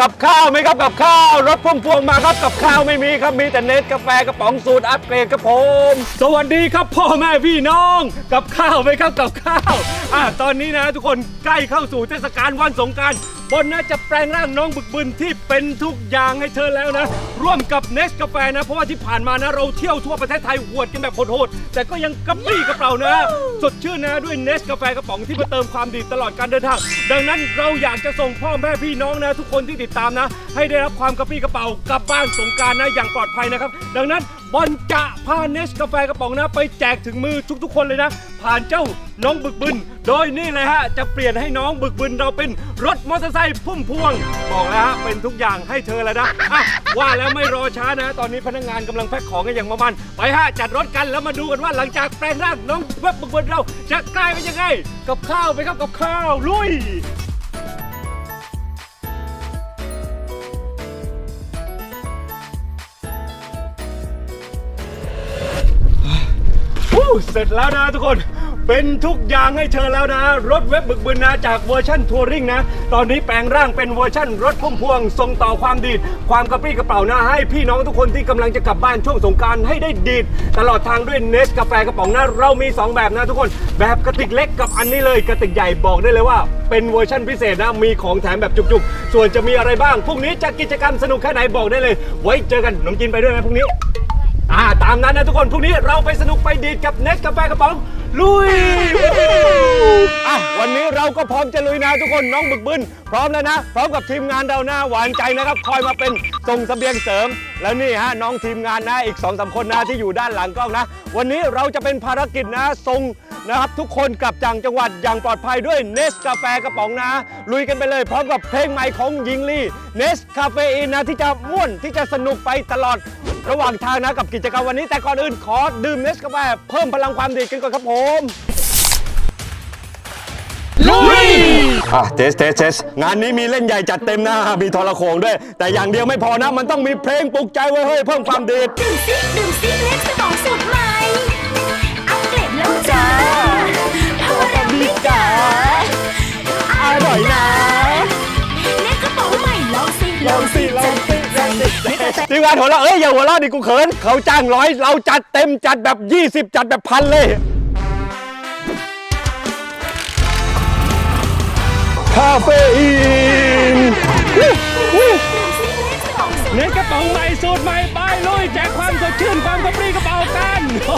กับข้าวไหมครับกับข้าวรถพุ่มพวงมาครับกับข้าวไม่มีครับมีแต่เนสกาแฟกระป๋องสูตรอัปเกรดครับผมสวัสดีครับพ่อแม่พี่น้อง กับข้าวไหมครับกับข้าวอะตอนนี้นะทุกคนใกล้เข้าสู่เทศกาลวันสงกราร บนน่าจะแปลงร่างน้องบึกบึนที่เป็นทุกอย่างให้เธอแล้วนะ ร่วมกับเนสกาแฟนะ เพราะว่าที่ผ่านมานะ เราเที่ยวทั่วประเทศไทยหวดกันแบบโหดๆแต่ก็ยังกระปรี้กระเปร่านะ สดชื่นนะด้วยเนสกาแฟกระป๋องที่มาเติมความดีตลอดการเดินทาง ดังนั้นเราอยากจะส่งพ่อแม่พี่น้องนะ ทุกคนที่ติดตามนะ ให้ได้รับความกระปรี้กระเป๋ากลับบ้านสงการนะอย่างปลอดภัยนะครับ ดังนั้น บอลจะพาเนสกาแฟกระป๋องนะ ไปแจกถึงมือทุกๆ คนเลยนะ ผ่านเจ้าน้องบึกบึน โดยนี่เลยฮะ จะเปลี่ยนให้น้องบึกบึนเราเป็นรถมอเตอร์ไซค์พุ่มพวง บอกแล้วฮะ เป็นทุกอย่างให้เธอแล้วนะอะว่าแล้วไม่รอช้านะ ตอนนี้พนักงานกำลังแพ็คของกันอย่างประมาณไปฮะ จัดรถกันแล้วมาดูกันว่าหลังจากแปลงร่างน้องเว็บบึกบึนเราจะกลายเป็นยังไง กับข้าวไปครับกับข้าวลุย เสร็จแล้วนะทุกคน เป็นทุกอย่างให้เธอแล้วนะ รถเว็บบึกบึนนะจากเวอร์ชั่นทัวริงนะ ตอนนี้แปลงร่างเป็นเวอร์ชั่นรถพุ่มพวงส่งต่อความดีด ความกระปรี้กระเป๋านะให้พี่น้องทุกคนที่กำลังจะกลับบ้านช่วงสงกรารให้ได้ดีด ตลอดทางด้วยเนสกาแฟกระป๋องนะเรามี 2 แบบนะทุกคน แบบกระติกเล็กกับอันนี้เลยกระติกใหญ่บอกได้เลยว่า เป็นเวอร์ชั่นพิเศษนะมีของแถมแบบจุกๆ ส่วนจะมีอะไรบ้างพรุ่งนี้จะกิจกรรมสนุกแค่ไหนบอกได้เลย ไว้เจอกันขนมกินไปด้วยไหมพรุ่งนี้ อ่าตามนั้นนะทุกคนพรุ่งนี้เราไปสนุกไปดีดกับเนสกาแฟกระป๋องลุยอะวันนี้เราก็พร้อมจะลุยนะทุกคนน้องบึกบึนพร้อมแล้วนะ พร้อมกับทีมงานเราหน้าหวานใจนะครับ คอยมาเป็นส่งเสบียงเสริม แล้วนี่ฮะน้องทีมงานนะอีก2อสคนนะที่อยู่ด้านหลังกล้องนะ วันนี้เราจะเป็นภารกิจนะส่งนะครับ ทุกคนกลับจังจังหวัดอย่างปลอดภัยด้วยเนสกาแฟกระป๋องนะ ลุยกันไปเลยพร้อมกับเพลงใหม่ของยิงลี่เนสคาเฟอีนนะที่จะม่วนที่จะสนุกไปตลอด ระหว่างทางนะกับกิจกรรมวันนี้แต่ก่อนอื่นขอดื่มเนสกาแฟเพิ่มพลังความดีกันก่อนครับผมลุยอะเทสเทสเทสงานนี้มีเล่นใหญ่จัดเต็มนะมีทรโขงด้วย แต่อย่างเดียวไม่พอนะ มันต้องมีเพลงปลุกใจไว้เฮ้ยเพิ่มความดีดดื่มซิดื่มซิเล็กสมองสูตรใหม่ งานหัวเราะเอ้ยอย่าหัวเราะดิกูเขิน เขาจ้างร้อยเราจัดเต็มจัดแบบ 20 จัดแบบพันเลย คาเฟอีน เน้นกระป๋องใหม่สูตรใหม่ไปลุยแจกความสดชื่นความกระปรี้กระเป๋ากันโอ้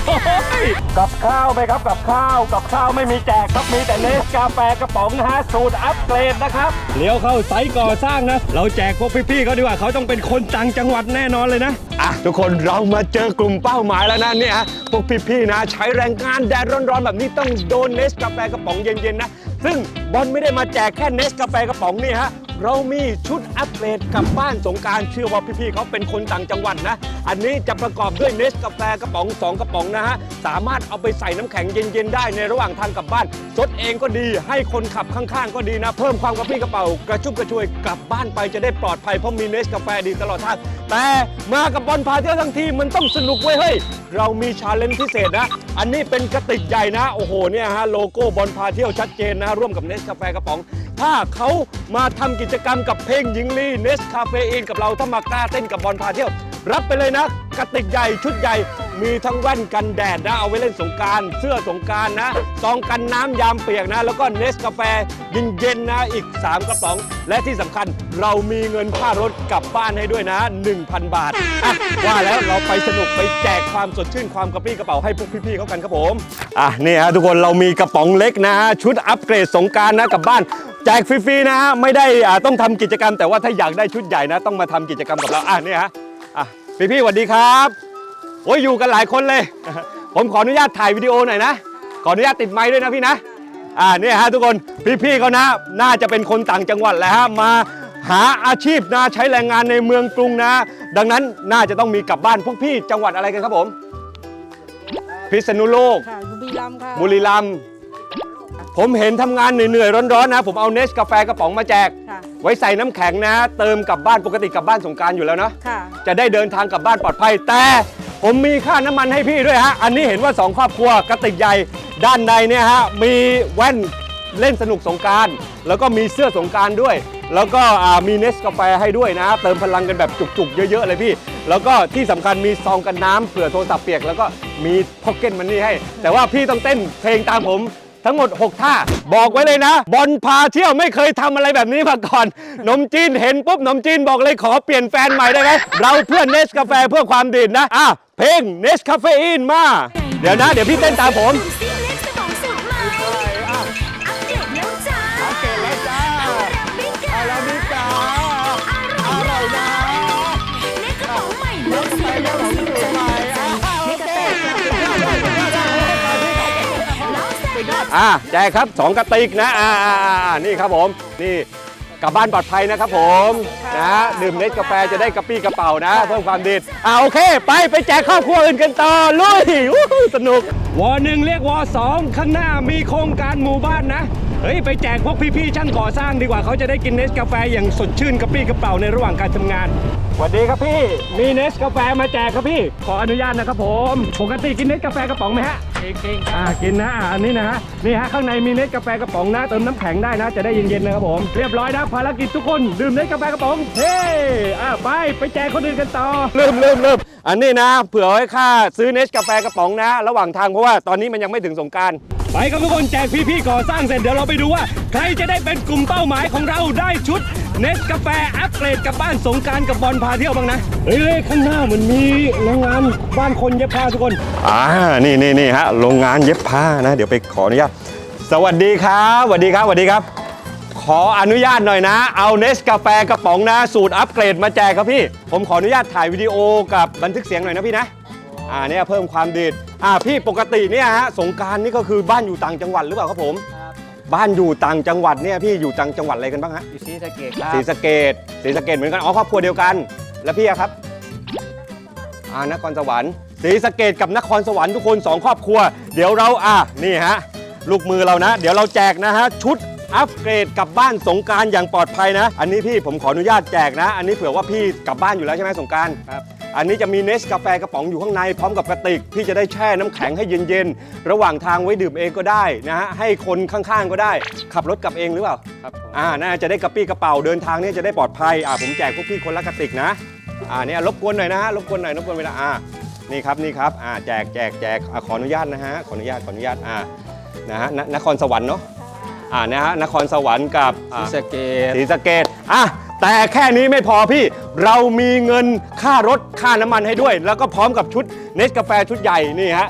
ยกับข้าวไหมครับกับข้าวกับข้าวไม่มีแจกครับมีแต่เนสกาแฟกระป๋องนะฮะสูตรอัปเกรดนะครับ เลี้ยวเข้าไซต์ก่อสร้างนะ เราแจกพวกพี่ๆเขาดีกว่าเขาต้องเป็นคนต่างจังหวัดแน่นอนเลยนะ อะทุกคนเรามาเจอกลุ่มเป้าหมายแล้วนะเนี่ยฮะพวกพี่ๆนะ ใช้แรงงานแดดร้อนๆแบบนี้ต้องโดนเนสกาแฟกระป๋องเย็นๆนะ ซึ่งบอลไม่ได้มาแจกแค่เนสกาแฟกระป๋องนี่ฮะ เรามีชุดอัปเกรดกลับบ้านสงการเชื่อว่าพี่ๆเขาเป็นคนต่างจังหวัดนะ อันนี้จะประกอบด้วยเนสกาแฟกระป๋อง 2 กระป๋องนะฮะ สามารถเอาไปใส่น้ำแข็งเย็นๆได้ในระหว่างทางกลับบ้านซดเองก็ดีให้คนขับข้างๆ ก็ดีนะ เพิ่มความกระปี้กระเป๋ากระชุ่มกระชวยกลับบ้านไปจะได้ปลอดภัยเพราะมีเนสกาแฟดีตลอดทางแต่มากับบอลพาเที่ยวทั้งทีมันต้องสนุกเว้ยเฮ้ยเรามีชาเลนจ์พิเศษนะ อันนี้เป็นกระติกใหญ่นะ โอ้โหเนี่ยฮะโลโก้บอลพาเที่ยวชัดเจนนะร่วมกับเนสกาแฟกระป๋อง ถ้าเขามาทำกิจกรรมกับเพลงหญิงลีเนสคาเฟอีนกับเราถ้ามากล้าเต้นกับบอลพาเที่ยว รับไปเลยนะกระติกใหญ่ชุดใหญ่ มีทั้งแว่นกันแดดนะ เอาไว้เล่นสงการ เสื้อสงการนะซองกันน้ำยามเปียกนะ แล้วก็เนสกาแฟเย็นๆนะอีก 3 กระป๋อง และที่สำคัญเรามีเงินค่ารถกลับบ้านให้ด้วยนะ 1,000 บาทอะว่าแล้วเราไปสนุกไปแจกความสดชื่นความกระปรี้กระเป๋าให้พวกพี่ๆเขากันครับผมอะนี่ฮะทุกคนเรามีกระป๋องเล็กนะ ชุดอัปเกรดสงการนะกลับบ้าน แจกฟรีๆนะฮะไม่ได้อ่าต้องทำกิจกรรม แต่ว่าถ้าอยากได้ชุดใหญ่นะ ต้องมาทำกิจกรรมกับเราอะนี่ฮะอะพี่ๆสวัสดีครับโอ้ยอยู่กันหลายคนเลย ผมขออนุญาตถ่ายวิดีโอหน่อยนะ ขออนุญาตติดไมค์ด้วยนะพี่นะ อ่าเนี่ยฮะทุกคนพี่ๆเขานะน่าจะเป็นคนต่างจังหวัดแหละฮะมาหาอาชีพนะใช้แรงงานในเมืองกรุงนะ ดังนั้นน่าจะต้องมีกลับบ้านพวกพี่จังหวัดอะไรกันครับผม พิษณุโลก ค่ะบุรีรัมย์ค่ะบุรีรัมย์ ผมเห็นทำงานเหนื่อยๆร้อนๆนะ ผมเอาเนสกาแฟกระป๋องมาแจก ค่ะ ไว้ใส่น้ำแข็งนะ เติมกลับบ้านปกติกลับบ้านสงกรารอยู่แล้วนะ ค่ะ จะได้เดินทางกลับบ้านปลอดภัย แต่ผมมีค่าน้ำมันให้พี่ด้วยฮะ อันนี้เห็นว่า 2 ครอบครัวกระติกใหญ่ด้านในเนี่ยฮะ มีแว่นเล่นสนุกสงกราร แล้วก็มีเสื้อสงกรารด้วย แล้วก็อ่ามีเนสกาแฟให้ด้วยนะ เติมพลังกันแบบจุกๆ เยอะๆเลยพี่ แล้วก็ที่สำคัญมีซองกันน้ำเผื่อโทรศัพท์เปียก แล้วก็มีพ็อกเก็ตมันนี่ให้ แต่ว่าพี่ต้องเต้นเพลงตามผม ทั้งหมด 6 ท่า บอกไว้เลยนะ บอลพาเที่ยวไม่เคยทำอะไรแบบนี้มาก่อนนมจีนเห็นปุ๊บนมจีนบอกเลยขอเปลี่ยนแฟนใหม่ได้ไหมเราเพื่อนเนสกาแฟเพื่อความดื่มนะอะเพลงเนสคาเฟอีนมา เดี๋ยวนะ เดี๋ยวพี่เต้นตามผม อ่าแจกครับ2กระติกนะอ่าอ่าอ่านี่ครับผมนี่กลับบ้านปลอดภัยนะครับผมนะดื่มเนสกาแฟจะได้กระปี้กระเป๋านะ เพิ่มความดีอ่าโอเค ไปไปแจกครอบครัวอื่นกันต่อลุยสนุกวอหนึ่งเรียกวอสองข้างหน้ามีโครงการหมู่บ้านนะ เฮ้ย ไปแจกพวกพี่ๆช่างก่อสร้างดีกว่าเขาจะได้กินเนสกาแฟอย่างสดชื่นกระปี้กระเป๋าในระหว่างการทำงานสวัสดีครับพี่ มีเนสกาแฟมาแจกครับพี่ ขออนุญาตนะครับผม ปกติกินเนสกาแฟกระป๋องไหมฮะเก่งอ่ากินนะอ่าอันนี้นะฮะนี่ฮะข้างในมีเนสกาแฟกระป๋องนะเติมน้ำแข็งได้นะจะได้เย็นๆนะครับผมเรียบร้อยนะภารกิจทุกคนดื่มเนสกาแฟกระป๋องเฮ้อ่าไปไปแจกคนอื่นกันต่อเริ่มเริ่มเริ่มอันนี้นะ เผื่อไว้ค่าซื้อเนสกาแฟกระป๋องนะ ระหว่างทางเพราะว่าตอนนี้มันยังไม่ถึงสงกราร ไปครับทุกคนแจกพี่ๆก่อสร้างเสร็จเดี๋ยวเราไปดูว่า ใครจะได้เป็นกลุ่มเป้าหมายของเราได้ชุดเนสกาแฟอัปเกรดกับบ้านสงการกับบอลพาเที่ยวบ้างนะเฮ้ยข้างหน้าเหมือนมีโรงงานบ้านคนเย็บผ้าทุกคนอ่านี่นี่นี่ฮะโรงงานเย็บผ้านะ เดี๋ยวไปขออนุญาตสวัสดีครับสวัสดีครับสวัสดีครับ ขออนุญาตหน่อยนะ เอาเนสกาแฟกระป๋องนะสูตรอัปเกรดมาแจกครับพี่ ผมขออนุญาตถ่ายวิดีโอกับบันทึกเสียงหน่อยนะพี่นะ อ่าเนี่ยเพิ่มความดีดอ่าพี่ปกติเนี่ยฮะสงกรารนี่ก็คือบ้านอยู่ต่างจังหวัดหรือเปล่าครับผมบ้านอยู่ต่างจังหวัดเนี่ยพี่อยู่ต่างจังหวัดอะไรกันบ้างฮะอยู่ศรีสะเกดครับศรีสะเกดศรีสะเกดเหมือนกันอ๋อครอบครัวเดียวกัน แล้วพี่อะครับอ่านครสวรรค์ศรีสะเกดกับนครสวรรค์ทุกคนสองครอบครัว เดี๋ยวเราอะนี่ฮะลูกมือเรานะ เดี๋ยวเราแจกนะฮะชุดอัปเกรดกลับบ้านสงกรารอย่างปลอดภัยนะ อันนี้พี่ผมขออนุญาตแจกนะ อันนี้เผื่อว่าพี่กลับบ้านอยู่แล้วใช่ไหมสงกราร ครับ อันนี้จะมีเนสกาแฟกระป๋องอยู่ข้างในพร้อมกับกระติกพี่จะได้แช่น้ำแข็งให้เย็นๆ ระหว่างทางไว้ดื่มเองก็ได้นะฮะให้คนข้างๆก็ได้ ขับรถกลับเองหรือเปล่าครับผมอ่าน่าจะได้กระปี้กระเป๋าเดินทางเนี่ยจะได้ปลอดภัยอ่าผมแจกพวกพี่คนละกระติกนะอ่าเนี่ยรบกวนหน่อยนะฮะรบกวนหน่อยรบกวนเวลาอ่านี่ครับนี่ครับอ่าแจกแจกแจกอ่าขออนุญาตนะฮะขออนุญาตขออนุญาตอ่านะฮะนนครสวรรค์เนาะ อ่านะฮะนครสวรรค์กับศรีอ่าสะเกดศรีสะเกดอะแต่แค่นี้ไม่พอพี่ เรามีเงินค่ารถค่าน้ำมันให้ด้วย แล้วก็พร้อมกับชุดเนสกาแฟชุดใหญ่นี่ฮะ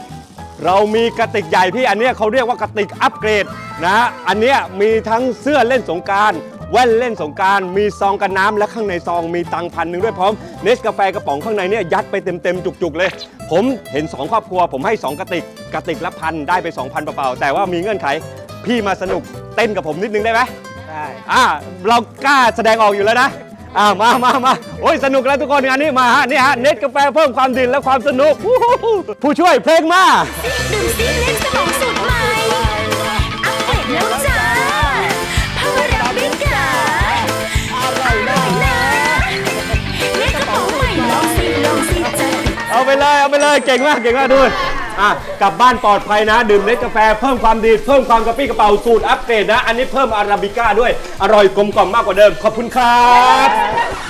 เรามีกระติกใหญ่พี่อันเนี้ยเขาเรียกว่ากระติกอัปเกรดนะฮะอันเนี้ยมีทั้งเสื้อเล่นสงกรารแว่นเล่นสงกรารมีซองกันน้ำและข้างในซองมีตังค์พันหนึ่งด้วยพร้อมเนสกาแฟกระป๋องข้างในเนี่ยยัดไปเต็มๆ จุกๆเลย ผมเห็น 2 ครอบครัว ผมให้ 2 กระติกกระติกละพันได้ไป 2,000เปล่าๆแต่ว่ามีเงื่อนไข พี่มาสนุกเต้นกับผมนิดนึงได้ไหมได้อ่าเรากล้าแสดงออกอยู่แล้วนะอ่ามามามาโอ้ยสนุกแล้วทุกคนงานนี้มาฮะนี่ฮะเน็ตกาแฟเพิ่มความดิ่นและความสนุกวู้ฮู้ผู้ช่วยเพลงมา ดื่มซิเล็กสมองสุดใหม่อัปเกรดแล้วจ้าพาวราบิก้าอร่อยนะเล็กกระป๋องใหม่ลองสิลองสิจะเอาไปเลยเอาไปเลยเก่งมากเก่งมากดู อะกลับบ้านปลอดภัยนะ ดื่มเน็ตกาแฟเพิ่มความดี เพิ่มความกระปรี้กระเป๋าสูตรอัปเกรดนะ อันนี้เพิ่มอาราบิก้าด้วย อร่อยกลมกล่อมมากกว่าเดิม ขอบคุณครับ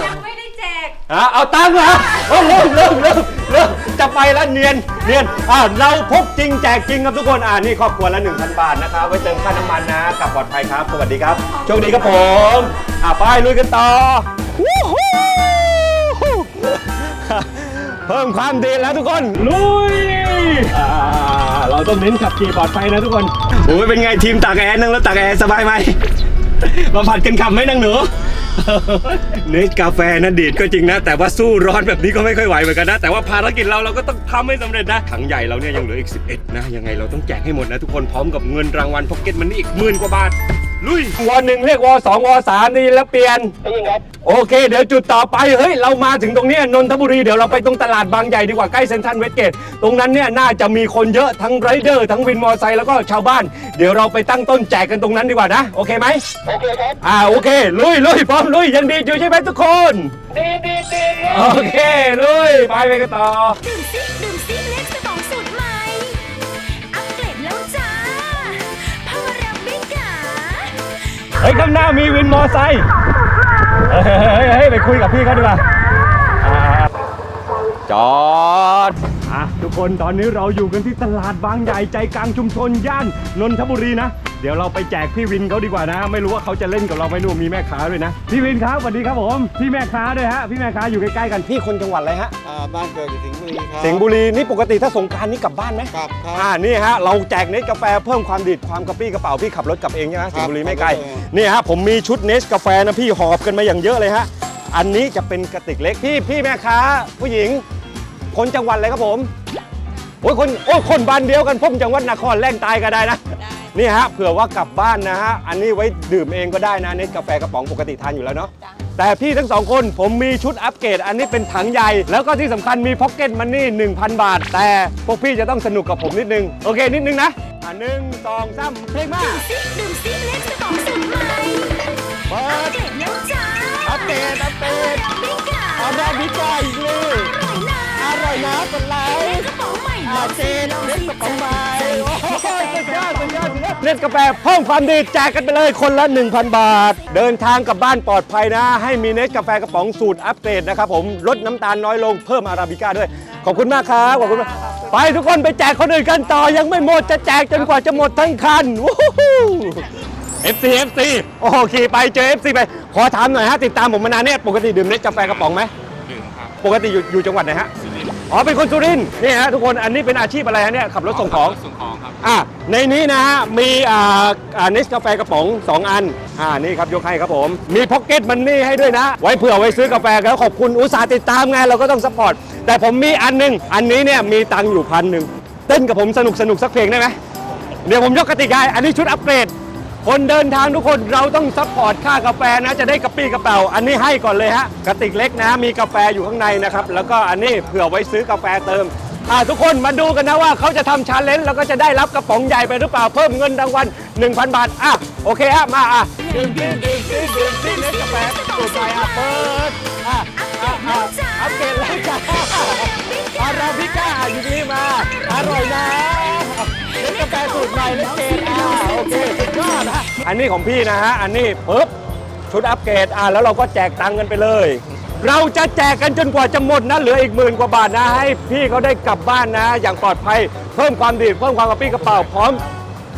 ยังไม่ได้แจกอะเอาตังค์เหรอโอ้เริ่มเริ่มเริ่มเริ่มจะไปแล้วเนียนเนียนอะเราพกจริงแจกจริงครับทุกคนอ่านี่ครอบครัวละ1,000 บาทนะครับไว้เติมค่าน้ำมันนะกลับปลอดภัยครับ สวัสดีครับโชคดีครับผมอะไปลุยกันต่อวู้ฮู้ เพิ่มความดีแล้วทุกคน ลุยอ่าเราต้องเน้นขับขี่ปลอดภัยนะทุกคนโอ้ยเป็นไงทีมตากแอร์นั่งรถตากแอร์สบายไหม มาผัดกันขับไหมนางหนู เนสกาแฟนะดีดก็จริงนะ แต่ว่าสู้ร้อนแบบนี้ก็ไม่ค่อยไหวเหมือนกันนะ แต่ว่าภารกิจเราเราก็ต้องทำให้สำเร็จนะถังใหญ่เราเนี่ยยังเหลืออีก 11 นะ ยังไงเราต้องแจกให้หมดนะทุกคนพร้อมกับเงินรางวัลพ็อกเก็ตมันนี่อีกหมื่นกว่าบาท ลุยวอหนึ่งเรียกวอสองวอสามนี่แล้วเปลี่ยนโอเค เดี๋ยวจุดต่อไปเฮ้ยเรามาถึงตรงเนี้ยนนทบุรีเดี๋ยวเราไปตรงตลาดบางใหญ่ดีกว่าใกล้เซ็นทรัลเวสเกตตรงนั้นเนี่ยน่าจะมีคนเยอะทั้งไรเดอร์ทั้งวินมอเตอร์ไซค์แล้วก็ชาวบ้าน เดี๋ยวเราไปตั้งต้นแจกกันตรงนั้นดีกว่านะ โอเคไหมโอเคครับ อ่าโอเค ลุยลุยพร้อมลุยยังดีอยู่ใช่ไหมทุกคน ดีดีดีโอเคลุยไปไปกันต่อ ดื่มซิดื่มซิเล็กส เฮ้ยข้างหน้ามีวินมอไซค์เฮ้ยไปคุยกับพี่เขาดีกว่าจอด คนตอนนี้เราอยู่กันที่ตลาดบางใหญ่ใจกลางชุมชนย่านนนทบุรีนะ เดี๋ยวเราไปแจกพี่วินเขาดีกว่านะ ไม่รู้ว่าเขาจะเล่นกับเราไหมนู่นมีแม่ค้าด้วยนะ พี่วินครับสวัสดีครับผมพี่แม่ค้าด้วยฮะพี่แม่ค้าอยู่ใกล้ๆกันพี่คนจังหวัดอะไรฮะอ่าบ้านเกิดอยู่สิงห์บุรีครับสิงห์บุรีนี่ปกติถ้าสงกรารนี่กลับบ้านไหมครับครับ อ่านี่ฮะเราแจกเนสกาแฟเพิ่มความดิดความกระปรี้กระเป๋าพี่ขับรถกลับเองใช่ไหมสิงห์บุรีไม่ไกล ครับ นี่ฮะผมมีชุดเนสกาแฟนะพี่หอบกันมาอย่างเยอะเลยฮะ อันนี้จะเป็นกระติกเล็กพี่พี่แม่ค้าผู้หญิง คนจังหวัดอะไรครับผมโอ้ยคนโอ้ยคนบ้านเดียวกันผมจังหวัดนครแล่งตายก็ได้นะนี่ฮะเผื่อว่ากลับบ้านนะฮะอันนี้ไว้ดื่มเองก็ได้นะเนสกาแฟกระป๋องปกติทานอยู่แล้วเนาะแต่พี่ทั้งสองคนผมมีชุดอัปเกรด อันนี้เป็นถังใหญ่ แล้วก็ที่สำคัญมีพ็อกเก็ตมันนี่1,000 บาท แต่พวกพี่จะต้องสนุกกับผมนิดนึง โอเคนิดนึงนะอะหนึ่งสองสามเพลงมาซิดื่มซิเล็กสมองสุดใหม่เปิอัปดเกรดแล้วจ้าอัปเกรดอัปเกรดอาราบิก้าอาราบิก้าอีกเลย อร่อยนะ อร่อยนะเป็นไรเล็กกระเป๋าใหม่อาเจนลองเล่นสิกระป๋องใหม่โอ้โหสุดยอดสุดยอดสุดยอดเล่นกาแฟเพิ่มความดีแจกกันไปเลยคนละ 1,000 บาท เดินทางกลับบ้านปลอดภัยนะ ให้มีเนสกาแฟกระป๋องสูตรอัปเกรดนะครับผมลดน้ำตาลน้อยลงเพิ่มอาราบิก้าด้วย ขอบคุณมากครับขอบคุณมากไปทุกคนไปแจกคนอื่นกันต่อยังไม่หมดจะแจกจนกว่าจะหมดทั้งคันวู้ฮู้ FC FC โอ้โหขี่ไปเจอ FC ไป ขอถามหน่อยฮะติดตามผมมานานเนี่ยปกติดื่มเนสกาแฟกระป๋องไหมดื่มครับปกติอยู่อยู่จังหวัดไหนฮะ อ๋อเป็นคนสุรินทร์นี่ฮะทุกคนอันนี้เป็นอาชีพอะไรฮะเนี่ยขับรถส่งของ ส่งของครับ อะในนี้นะฮะมีอ่าอ่าเนสกาแฟกระป๋อง 2 อัน อ่านี่ครับยกให้ครับผม มีพ็อกเก็ตมันนี่ให้ด้วยนะ ไว้เผื่อไว้ซื้อกาแฟแล้วขอบคุณอุตสาห์ติดตามไงเราก็ต้องสปอร์ต แต่ผมมีอันหนึง อันนี้เนี่ยมีตังค์อยู่พันหนึ่งเต้นกับผมสนุกสนุกสักเพลงได้ไหมเดี๋ยวผมยกกติกาอันนี้ชุดอัปเกรด คนเดินทางทุกคนเราต้องซัพพอร์ตค่ากาแฟนะ จะได้กระปี้กระเป๋า อันนี้ให้ก่อนเลยฮะกระติกเล็กนะ มีกาแฟอยู่ข้างในนะครับ แล้วก็อันนี้เผื่อไว้ซื้อกาแฟเติมอ่าทุกคนมาดูกันนะว่าเขาจะทำชาเลนจ์แล้วก็จะได้รับกระป๋องใหญ่ไปหรือเปล่าเพิ่มเงินรางวัล1,000 บาทอะโอเคฮะมาอะดื่มดื่มดื่มดื่มดื่มดื่มเนสกาแฟสูตรใหม่อะเปิดอะอะอะอัปเกรดแล้วจ้าอาราบิก้าอยู่นี่มาอร่อยนะเล่นกาแฟสูตรใหม่เล่นเกมอ่าโอเค อันนี้ของพี่นะฮะ อันนี้ปึ๊บชุดอัปเกรดอะแล้วเราก็แจกตังค์กันไปเลย เราจะแจกกันจนกว่าจะหมดนะเหลืออีกหมื่นกว่าบาทนะ ให้พี่เขาได้กลับบ้านนะ อย่างปลอดภัย เพิ่มความดีเพิ่มความกระปี้กระเป๋าพร้อม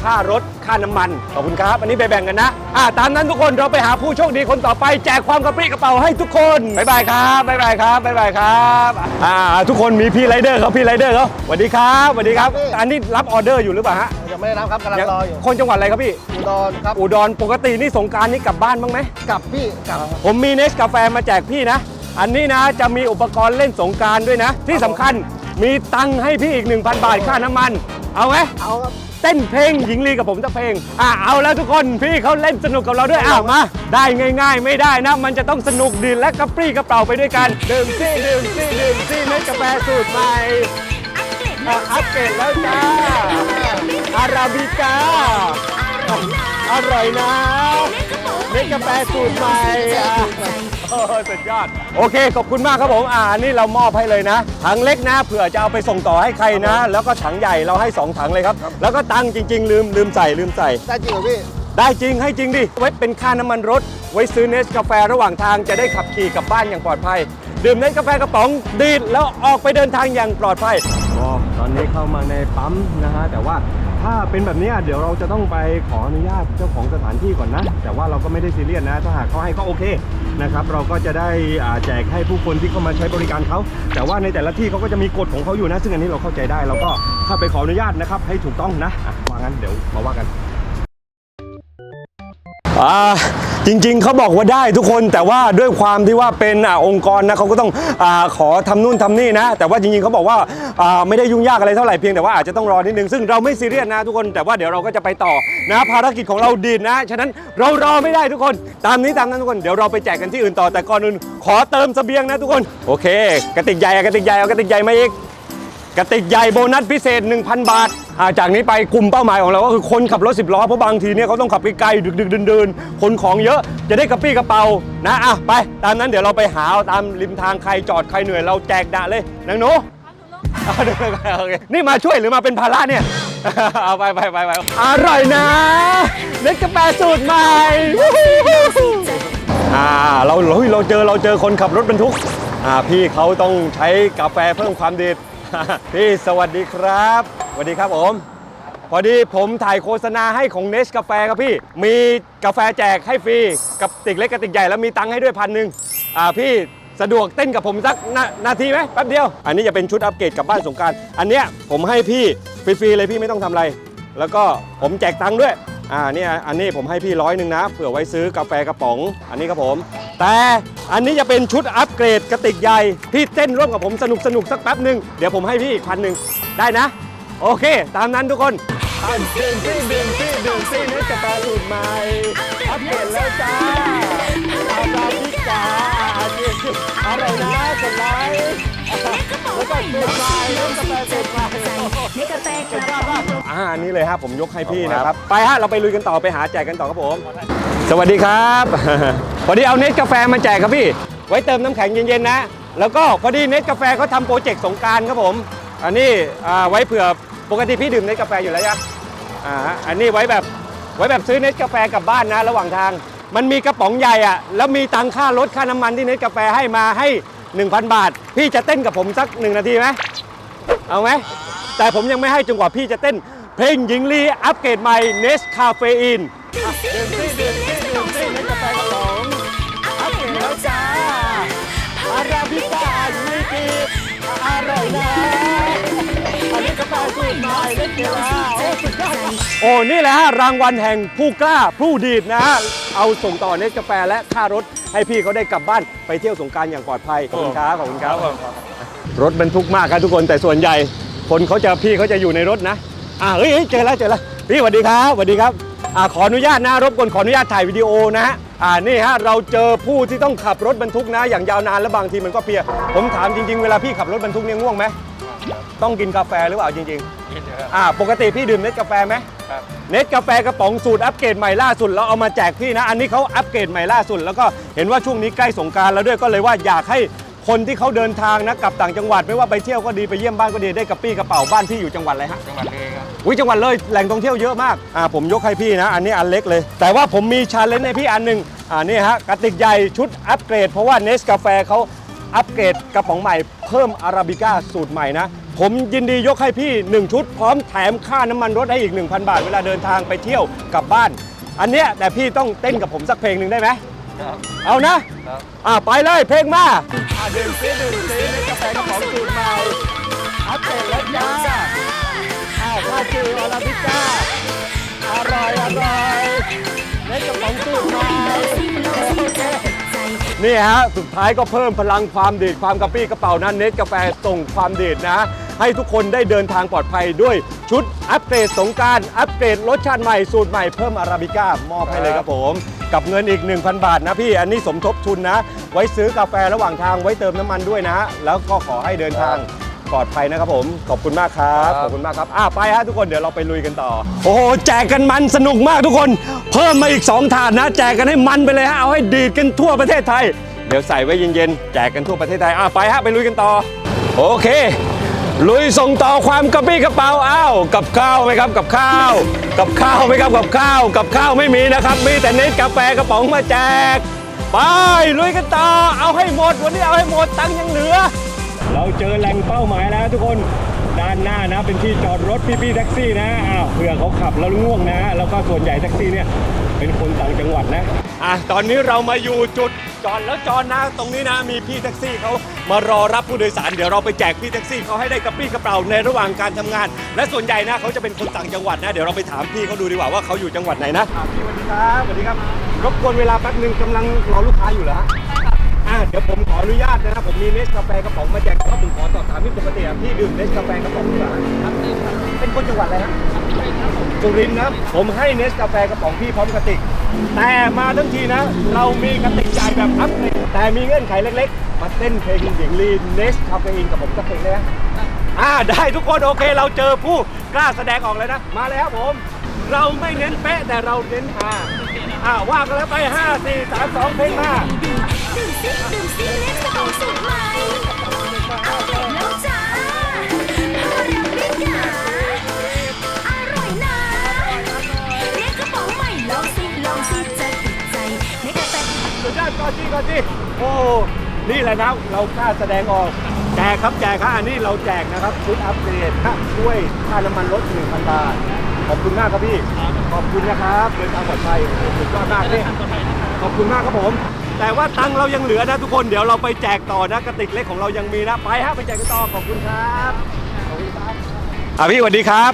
ค่ารถ ค่าน้ำมัน ขอบคุณครับ อันนี้ไปแบ่งกันนะอ่าตามนั้นทุกคนเราไปหาผู้โชคดีคนต่อไป แจกความกระปรี้กระเป๋าให้ทุกคนบ๊ายบายครับบ๊ายบายครับบ๊ายบายครับอ่าทุกคนมีพี่ไรเดอร์เขาพี่ไรเดอร์เขาสวัสดีครับสวัสดีครับ อันนี้รับออเดอร์อยู่หรือเปล่าฮะยังไม่ได้รับครับกำลังรออยู่คนจังหวัดอะไรครับพี่ อุดรครับอุดรปกตินี่สงกรารนี่กลับบ้านบ้างไหม กลับพี่กลับ ผมมีเนสกาแฟมาแจกพี่นะ อันนี้นะจะมีอุปกรณ์เล่นสงกรารด้วยนะ ที่สำคัญมีตังค์ให้พี่อีก 1,000 บาทค่าน้ำมัน เอาไหมเอาครับ เต้นเพลงหญิงลีกับผมสักเพลงอะเอาแล้วทุกคนพี่เขาเล่นสนุกกับเราด้วยอ้าวมาได้ง่าย ๆ ไม่ได้นะ มันจะต้องสนุกดีและกระปรี้กระเป๋าไปด้วยกันดื่มซี่ดื่มซี่ดื่มซี่เนสกาแฟสูตรใหม่อัปเกรดแล้วอะจ้าอัปเกรดแล้วจ้าอาราบิก้าอร่อยนะเนสกาแฟสูตรใหม่อะโอ้ สุดยอด โอเค ขอบคุณมากครับผม อ่าอันนี้เรามอบให้เลยนะ ถังเล็กนะเผื่อจะเอาไปส่งต่อให้ใครนะ แล้วก็ถังใหญ่เราให้ 2 ถังเลยครับ แล้วก็ตังค์จริง ๆ ลืมลืมใส่ลืมใส่ ได้จริงเหรอพี่ ได้จริงให้จริงดิ ไว้เป็นค่าน้ำมันรถ ไว้ซื้อเนสกาแฟระหว่างทางจะได้ขับขี่กลับบ้านอย่างปลอดภัย ดื่มเนสกาแฟกระป๋องดีดแล้วออกไปเดินทางอย่างปลอดภัย ก็ตอนนี้เข้ามาในปั๊มนะฮะแต่ว่าถ้าเป็นแบบนี้เดี๋ยวเราจะต้องไปขออนุญาตเจ้าของสถานที่ก่อนนะ แต่ว่าเราก็ไม่ได้ซีเรียสนะ ถ้าหากเขาให้ก็โอเคนะครับเราก็จะได้อ่าแจกให้ผู้คนที่เข้ามาใช้บริการเขาแต่ว่าในแต่ละที่เขาก็จะมีกฎของเขาอยู่นะ ซึ่งอันนี้เราเข้าใจได้เราก็ถ้าไปขออนุญาตนะครับให้ถูกต้องนะอะว่างั้นเดี๋ยวมาว่ากัน อ่าจริงๆเขาบอกว่าได้ทุกคนแต่ว่าด้วยความที่ว่าเป็นอาองค์กรนะเขาก็ต้องอาขอทำนู่นทำนี่นะ แต่ว่าจริงๆเขาบอกว่าอ่าไม่ได้ยุ่งยากอะไรเท่าไหร่เพียงแต่ว่าอาจจะต้องรอนิดนึงซึ่งเราไม่ซีเรียสนะทุกคนแต่ว่าเดี๋ยวเราก็จะไปต่อนะภารกิจของเราดีนะ ฉะนั้นเรารอไม่ได้ทุกคน ตามนี้ตามนั้นทุกคนเดี๋ยวเราไปแจกกันที่อื่นต่อแต่ก่อนอื่นขอเติมเสบียงนะทุกคนโอเค กระติกใหญ่อะกระติกใหญ่เอากระติกใหญ่มาอีก กระติกใหญ่โบนัสพิเศษ 1,000 บาทอ่า จากนี้ไปกลุ่มเป้าหมายของเราก็คือคนขับรถ10ล้อเพราะบางทีเนี่ยเขาต้องขับไกลๆดึกๆเดินๆคนของเยอะจะได้กระปี้กระเป๋านะอะไป ตามนั้นเดี๋ยวเราไปหาเอาตามริมทางใครจอดใครเหนื่อยเราแจกดะเลยนางหนูอะเดี๋ยวโอเคนี่มาช่วยหรือมาเป็นภาระเนี่ยเอาไปไปไปไปอร่อยนะเล็กกาแฟสูตรใหม่วู้ฮู้อ่อ่าเราเราเราเจอเราเจอคนขับรถบรรทุกอ่าพี่เขาต้องใช้กาแฟเพิ่มความเด็ดพี่สวัสดีครับ สวัสดีครับผม พอดีผมถ่ายโฆษณาให้ของเนสกาแฟครับพี่ มีกาแฟแจกให้ฟรีกับติกเล็กกับติกใหญ่แล้วมีตังค์ให้ด้วยพันหนึ่งอ่าพี่สะดวกเต้นกับผมสักนานาทีไหมแป๊บเดียว อันนี้จะเป็นชุดอัปเกรดกลับบ้านสงกรารอันเนี้ยผมให้พี่ฟรีๆเลยพี่ไม่ต้องทำอะไร แล้วก็ผมแจกตังค์ด้วยอ่าเนี่ยอันนี้ผมให้พี่ร้อยหนึ่งนะเผื่อไว้ซื้อกาแฟกระป๋อง อันนี้ครับผม แต่อันนี้จะเป็นชุดอัปเกรดกระติกใหญ่พี่เต้นร่วมกับผมสนุกสนุกๆสักแป๊บหนึ่งเดี๋ยวผมให้พี่อีกพันหนึ่งได้นะ โอเค ตามนั้นทุกคนดื่มซี่ดื่มซี่ดื่มซี่นี่กาแฟสูตรใหม่อัปเกรดแล้วจ้าอาบาพิกาอาอร่อยนะกดไลค์เล็กกระเป๋าแล้วก็ม่สูตรใหม่แล้วกาแฟสูตรใหม่ในกาแฟกระป๋องอ่าอันนี้เลยครับผมยกให้พี่นะครับ ไปฮะเราไปลุยกันต่อไปหาแจกกันต่อครับผม สวัสดีครับพอดีเอาเนสกาแฟมาแจกครับพี่ ไว้เติมน้ำแข็งเย็นๆนะ แล้วก็พอดีเนสกาแฟเขาทำโปรเจกต์สงการครับผม อันนี้ไว้เผื่อปกติพี่ดื่มเนสกาแฟอยู่แล้วยังอ่าฮะอันนี้ไว้แบบไว้แบบซื้อเนสกาแฟกลับบ้านนะ ระหว่างทาง มันมีกระป๋องใหญ่อะแล้วมีตังค่ารถค่าน้ำมันที่เนสกาแฟให้มาให้ 1,000 บาท พี่จะเต้นกับผมสักหนึ่งนาทีไหมเอาไหมแต่ผมยังไม่ให้จนกว่าพี่จะเต้น เพลงหญิงลีอัปเกรดใหม่เนสคาเฟอีนดื่มสิดื่มสิเล็กกระป๋องสูตรใหม่อัปเกรดแล้วจ้าอาราบิก้าลิกีอร่อยนะ โอ้โอ้นี่แหละฮะรางวัลแห่งผู้กล้าผู้ดีดนะฮะเอาส่งต่อเนสกาแฟและค่ารถให้พี่เขาได้กลับบ้านไปเที่ยวสงกรารอย่างปลอดภัยขอบคุณครับขอบคุณครับรถบรรทุกมากครับทุกคนแต่ส่วนใหญ่ คนเขาจะพี่เขาจะอยู่ในรถนะอ่าเฮ้ยเฮ้ยเจอแล้วเจอแล้วพี่สวัสดีครับสวัสดีครับอ่าขออนุญาตนะรบกวนขออนุญาตถ่ายวิดีโอนะฮะอ่านี่ฮะเราเจอผู้ที่ต้องขับรถบรรทุกนะ อย่างยาวนานและบางทีมันก็เพลีย ผมถามจริง ๆ เวลาพี่ขับรถบรรทุกเนี่ยง่วงไหม ต้องกินกาแฟหรือเปล่าจริงๆอ่าปกติพี่ดื่มเนสกาแฟไหมครับ เนสกาแฟกระป๋องสูตรอัปเกรดใหม่ล่าสุดเราเอามาแจกพี่นะ อันนี้เขาอัปเกรดใหม่ล่าสุด แล้วก็เห็นว่าช่วงนี้ใกล้สงกรารแล้วด้วยก็เลยว่าอยากให้คนที่เขาเดินทางนะกลับต่างจังหวัดไม่ว่าไปเที่ยวก็ดีไปเยี่ยมบ้านก็ดีได้กระปี้กระเป๋าบ้านพี่อยู่จังหวัดอะไรฮะ จังหวัดเลยครับอุ้ยจังหวัดเลยแหล่งท่องเที่ยวเยอะมากอ่าผมยกให้พี่นะ อันนี้อันเล็กเลย แต่ว่าผมมีชาเลนจ์ให้พี่อันหนึ่งอ่านี่ฮะกระติกใหญ่ชุดอัปเกรด เพราะว่าเนสกาแฟเขา อัปเกรดกระป๋องใหม่เพิ่มอาราบิก้าสูตรใหม่นะ ผมยินดียกให้พี่ 1 ชุด พร้อมแถมค่าน้ำมันรถให้อีก 1,000 บาท เวลาเดินทางไปเที่ยวกลับบ้าน อันเนี้ยแต่พี่ต้องเต้นกับผมสักเพลงหนึ่งได้ไหมครับเอานะครับอ่าไปเลยเพลงมาอ่าดื่มซีดื่มซีในกาแฟกระป๋องสูตรใหม่อัปเกรดแล้วจ้าอ้าวข้าวจืออาราบิก้าอร่อยอร่อยเล็กกับของสูตรมา นี่ฮะ สุดท้ายก็เพิ่มพลังความดีดความกระปี้กระเป๋านั้นเนตกาแฟส่งความดีดนะ ให้ทุกคนได้เดินทางปลอดภัยด้วยชุดอัปเกรดสงการอัปเกรดรสชาติใหม่สูตรใหม่เพิ่มอาราบิก้ามอบให้เลยครับผม กับเงินอีก 1,000 บาทนะพี่ อันนี้สมทบทุนนะ ไว้ซื้อกาแฟระหว่างทางไว้เติมน้ำมันด้วยนะ แล้วก็ขอให้เดินทาง ปลอดภัยนะครับผม ขอบคุณมากครับครับ ขอบคุณมากครับอะไปฮะทุกคนเดี๋ยวเราไปลุยกันต่อ โอ้โหแจกกันมันสนุกมากทุกคน เพิ่มมาอีก 2 ถาดนะ แจกกันให้มันไปเลยฮะเอาให้ดีดกันทั่วประเทศไทย เดี๋ยวใส่ไว้เย็นๆแจกกันทั่วประเทศไทยอะไปฮะไปลุยกันต่อ โอเค ลุยส่งต่อความกระปี้กระเป๋าอ้าวกับข้าวไหมครับกับข้าว กับข้าวไหมครับกับข้าว กับข้าวไม่มีนะครับมีแต่เน็ตกาแฟกระป๋องมาแจก ไปลุยกันต่อเอาให้หมดวันนี้เอาให้หมดตังค์ยังเหลือ เราเจอแหล่งเป้าหมายแล้วทุกคนด้านหน้านะเป็นที่จอดรถพี่ๆแท็กซี่นะอ้าวเผื่อเขาขับแล้วง่วงนะ แล้วก็ส่วนใหญ่แท็กซี่เนี่ยเป็นคนต่างจังหวัดนะอะตอนนี้เรามาอยู่จุดจอดแล้วจอดนะตรงนี้นะมีพี่แท็กซี่เขามารอรับผู้โดยสารเดี๋ยวเราไปแจกพี่แท็กซี่เขาให้ได้กระปี้กระเป๋าในระหว่างการทำงาน และส่วนใหญ่นะเขาจะเป็นคนต่างจังหวัดนะเดี๋ยวเราไปถามพี่เขาดูดีกว่าว่าเขาอยู่จังหวัดไหนนะพี่สวัสดีครับสวัสดีครับรบกวนเวลาแป๊บหนึงกำลังรอลูกค้าอยู่เหรอฮะอะ เดี๋ยวผมขออนุญาตนะครับ ผมมีเนสกาแฟกระป๋องมาแจกแต่ว่าผมขอสอบถามพี่ปกติอะพี่ดื่มเนสกาแฟกระป๋องหรือเปล่าครับเป็นคนจังหวัดอะไรฮะสุรินทร์นะผมให้เนสกาแฟกระป๋องพี่พร้อมกระติก แต่มาทั้งทีนะ เรามีกระติกใหญ่แบบอัพเกรดแต่มีเงื่อนไขเล็กๆ มาเต้นเพลงหญิงลีเนสคาเฟอีนกับผมสักเพลงได้ไหมอ่าได้ทุกคนโอเคเราเจอผู้กล้าแสดงออกเลยนะ มาเลยครับผม เราไม่เน้นเป๊ะแต่เราเน้นฮาอ่าว่ากันแล้วไปห้าสี่สามสองเพลงมา ดื่มสิดื่มสิเล็กกระป๋องสูตรใหม่อัปเกรดแล้วจ้าพาราบิก้าอร่อยนะเล็กกระป๋องใหม่ลองสิลองสิจะติดใจในกาแฟสุดยอดก่อนก่อนดิโอ้นี่แหละนะเรากล้าแสดงออกแจกครับแจกครับอันนี้เราแจกนะครับชุดอัปเกรดค่าช่วยค่าน้ำมันรถ1,000บาทขอบคุณมากครับพี่ ขอบคุณนะครับเดินทางปลอดภัยโอ้โหสุดยอดมากพี่ขอบคุณมากครับผม แต่ว่าตังค์เรายังเหลือนะทุกคนเดี๋ยวเราไปแจกต่อนะกระติกเล็กของเรายังมีนะไปฮะไปแจกกันต่อขอบคุณครับขอบคุณครับอะพี่สวัสดีครับ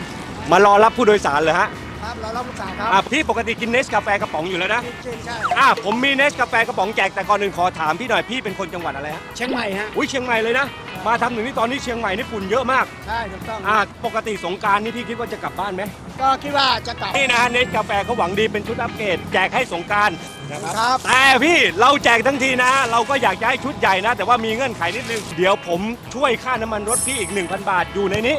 มารอรับผู้โดยสารเลยฮะครับเรารับลูกสาวครับอะพี่ปกติกินเนสกาแฟกระป๋องอยู่แล้วนะใช่ใช่อะผมมีเนสกาแฟกระป๋องแจกแต่ก่อนหนึ่งขอถามพี่หน่อยพี่เป็นคนจังหวัดอะไรฮะเชียงใหม่ฮะอุ้ยเชียงใหม่เลยนะ มาทำถึงนี่ตอนนี้เชียงใหม่นี่ฝุ่นเยอะมากใช่ถูกต้องอะปกติสงกรารนี่พี่คิดว่าจะกลับบ้านไหมก็คิดว่าจะกลับ นี่นะฮะเนสกาแฟเขาหวังดีเป็นชุดอัปเกรดแจกให้สงกรารนะครับครับ แต่พี่เราแจกทั้งทีนะ เราก็อยากจะให้ชุดใหญ่นะ แต่ว่ามีเงื่อนไขนิดนึง เดี๋ยวผมช่วยค่าน้ำมันรถพี่อีก 1,000 บาทอยู่ในนี้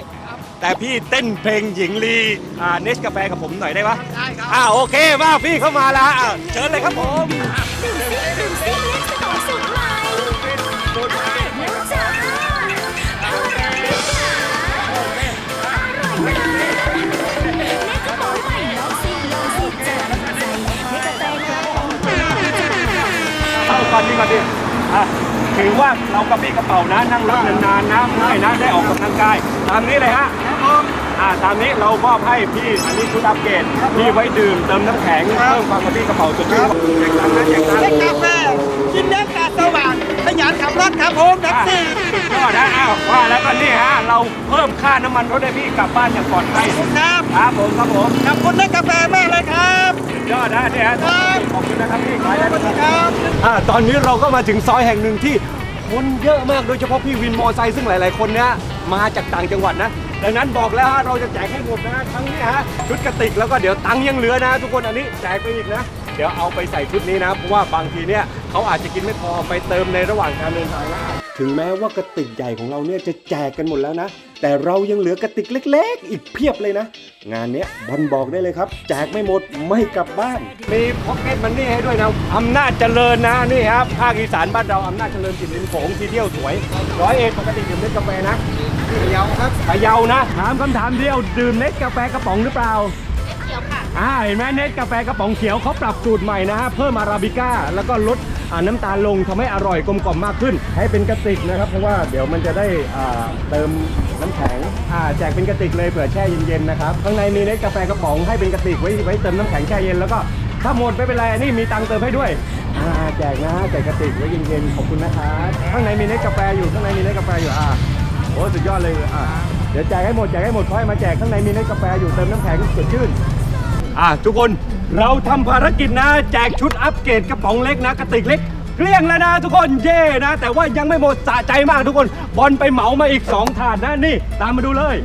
แต่พี่เต้นเพลงหญิงลีอ่าเนสกาแฟกับผมหน่อยได้ปะได้ครับ อ่าโอเคมาพี่เข้ามาแล้วอะเชิญเลยครับผมดื่มซิ ก่อนดีก่อนดีอะถือว่าเรากระปี้กระเป๋านะนั่งรถนานๆนะเมื่อยนะได้ออกกำลังกาย ตามนี้เลยฮะอ่าตามนี้เรามอบให้พี่อันนี้ชุดอัปเกรดพี่ไว้ดื่มเติมน้ำแข็งเพิ่มความกระปี้กระเป๋าสดชื่นแจกตังค์นะแจกตังค์เล็กกาแฟกินเล็กกาสว่างขยันขับรถครับผมแท็กซี่ ก็นะอ้าวว่าแล้วก็นี่ฮะเราเพิ่มค่าน้ำมันรถให้พี่กลับบ้านอย่างปลอดภัยครับครับผมครับผมขอบคุณเล็กกาแฟมากเลยครับยอดนะเนี่ยฮะครับขอบคุณนะครับพี่ขายได้สวัสนะดีคครับรับอ่าตอนนี้เราก็มาถึงซอยแห่งหนึ่งที่คนเยอะมากโดยเฉพาะพี่วินมอไซค์ซึ่งหลาย ๆ คนเนี้ยมาจากต่างจังหวัดนะ ดังนั้นบอกแล้วฮะเราจะแจกให้หมดนะทั้งนี้ฮะชุดกระติกแล้วก็เดี๋ยวตังค์ยังเหลือนะ ทุกคนอันนี้แจกไปอีกนะ เดี๋ยวเอาไปใส่ชุดนี้นะเพราะว่าบางทีเนี่ยเขาอาจจะกินไม่พอไปเติมในระหว่างการเดินทางนะ ถึงแม้ว่ากระติกใหญ่ของเราเนี่ยจะแจกกันหมดแล้วนะ แต่เรายังเหลือกระติกเล็ก ๆ อีกเพียบเลยนะ งานเนี้ยบอลบอกได้เลยครับ แจกไม่หมดไม่กลับบ้าน มีพ็อกเก็ตมันนี่ให้ด้วยนะอำนาจเจริญนะนี่ครับภาคอีสานบ้านเราอำนาจเจริญจิตรินโขงที่เที่ยวสวยร้อยเอ็ดปกติดื่มเนสกาแฟนะที่พะเยาครับพะเยานะถามคำถามเดียวดื่มเนสกาแฟกระป๋องหรือเปล่า อ่าเห็นไหมเนสกาแฟกระป๋องเขียวเขาปรับสูตรใหม่นะฮะเพิ่มอาราบิก้าแล้วก็ลดอ่าน้ำตาลลงทำให้อร่อยกลมกล่อมมากขึ้น ให้เป็นกระติกนะครับ เพราะว่าเดี๋ยวมันจะได้อ่าเติมน้ำแข็งอ่าแจกเป็นกระติกเลยเผื่อแช่เย็นๆนะครับข้างในมีเนสกาแฟกระป๋องให้เป็นกระติกไว้ไว้เติมน้ำแข็งแช่เย็นแล้วก็ถ้าหมดไม่เป็นไรอันนี้มีตังค์เติมให้ด้วยอ่าแจกนะแจกกระติกไว้เย็นๆขอบคุณนะครับข้างในมีเนสกาแฟอยู่ข้างในมีเนสกาแฟอยู่อ่า โอ้สุดยอดเลยอะเดี๋ยวแจกให้หมดแจกให้หมดค่อยมาแจกข้างในมีเนสกาแฟอยู่เติมน้ำแข็งสดชื่น อะทุกคนเราทำภารกิจนะ แจกชุดอัปเกรดกระป๋องเล็กนะกระติกเล็กเกลี้ยงแล้วนะทุกคนเย่นะ แต่ว่ายังไม่หมดสะใจมากทุกคน บอลไปเหมามาอีก 2 ถาดนะนี่ ตามมาดูเลย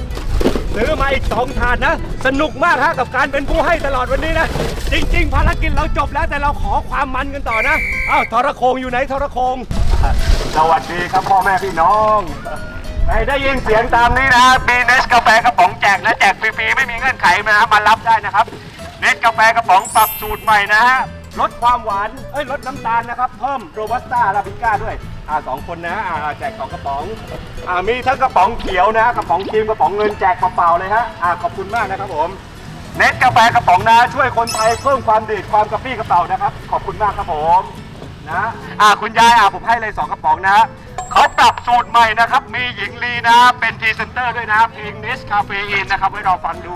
ซื้อมาอีก 2 ถาดนะ สนุกมากฮะกับการเป็นผู้ให้ตลอดวันนี้นะ จริง ๆ ภารกิจเราจบแล้วแต่เราขอความมันกันต่อนะอ้าวทรโคงอยู่ไหนทรโคง สวัสดีครับพ่อแม่พี่น้องใครได้ยินเสียงตามนี้นะมีเนสกาแฟกระป๋องแจกนะแจกฟรีๆไม่มีเงื่อนไขนะครับมารับได้นะครับ เนสกาแฟกระป๋องปรับสูตรใหม่นะฮะลดความหวาน เอ้ยลดน้ำตาลนะครับ เพิ่มโรบัสต้าลาบิก้าด้วย อ่าสองคนนะ อ่าแจกสองกระป๋อง อ่ามีทั้งกระป๋องเขียวนะ กระป๋องครีมกระป๋องเงินแจกเปล่าๆเลยฮะ อ่าขอบคุณมากนะครับผม เนสกาแฟกระป๋องนะ ช่วยคนไทยเพิ่มความดีดความกระปรี้กระเป๋านะครับ ขอบคุณมากครับผมนะอ่าคุณยายอ่าผมให้เลยสองกระป๋องนะเขาปรับสูตรใหม่นะครับ มีหญิงลีนะ เป็นพรีเซนเตอร์ด้วยนะเพลงเนสคาเฟอีนนะครับไว้รอฟังดู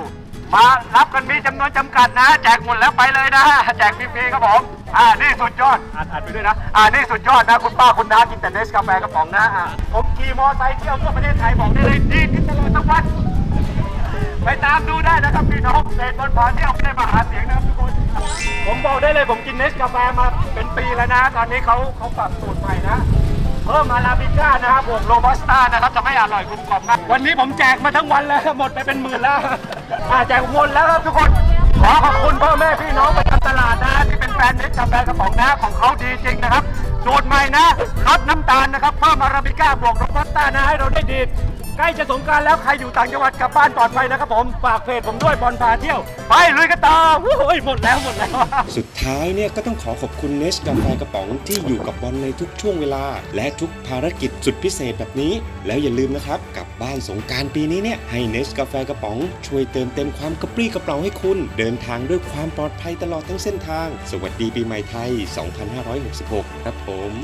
มารับกันมีจำนวนจำกัดนะ แจกหมดแล้วไปเลยนะ แจกฟรีๆครับผม อ่านี่สุดยอดอ่านอ่านไปด้วยนะ อ่านี่สุดยอดนะ คุณป้าคุณน้ากินแต่เนสกาแฟกระป๋องนะอ่าผมขี่มอไซค์เที่ยวทั่วประเทศไทยบอกได้เลยดีขึ้นตลอดทั้งวัน ไปตามดูได้นะครับพี่น้องเศษบนผาเที่ยวไม่ได้มาหาเสียงนะครับทุกคน ผมบอกได้เลยผมกินเนสกาแฟมาเป็นปีแล้วนะ ตอนนี้เขาเขาปรับสูตรใหม่นะ เพิ่มอาราบิก้านะครับบวกโรบัสต้านะครับจะไม่อร่อยกลมกล่อมมากวันนี้ผมแจกมาทั้งวันแล้วหมดไปเป็นหมื่นแล้วอาแจกหมดแล้วครับทุกคนขอขอบคุณพ่อแม่พี่น้องประจำตลาดนะที่เป็นแฟนเนสกาแฟนกระป๋องนะของเขาดีจริงนะครับสูตรใหม่นะลดน้ำตาลนะครับเพิ่มอาราบิก้าบวกโรบัสต้านะให้เราได้ดี ใกล้จะสงกรารแล้วใครอยู่ต่างจังหวัดกลับบ้านปลอดภัยนะครับผมฝากเพจผมด้วยบอลพาเที่ยว ไปลุยกันต่อโอ้ยหมดแล้วหมดแล้ว สุดท้ายเนี่ยก็ต้องขอขอบคุณเนสกาแฟกระป๋องที่อยู่กับบอลในทุกช่วงเวลา และทุกภารกิจสุดพิเศษแบบนี้ แล้วอย่าลืมนะครับกลับบ้านสงกรารปีนี้เนี่ยให้เนสกาแฟกระป๋อง ช่วยเติมเต็มความกระปรี้กระเป๋าให้คุณ เดินทางด้วยความปลอดภัยตลอดทั้งเส้นทาง สวัสดีปีใหม่ไทย 2566 ครับผม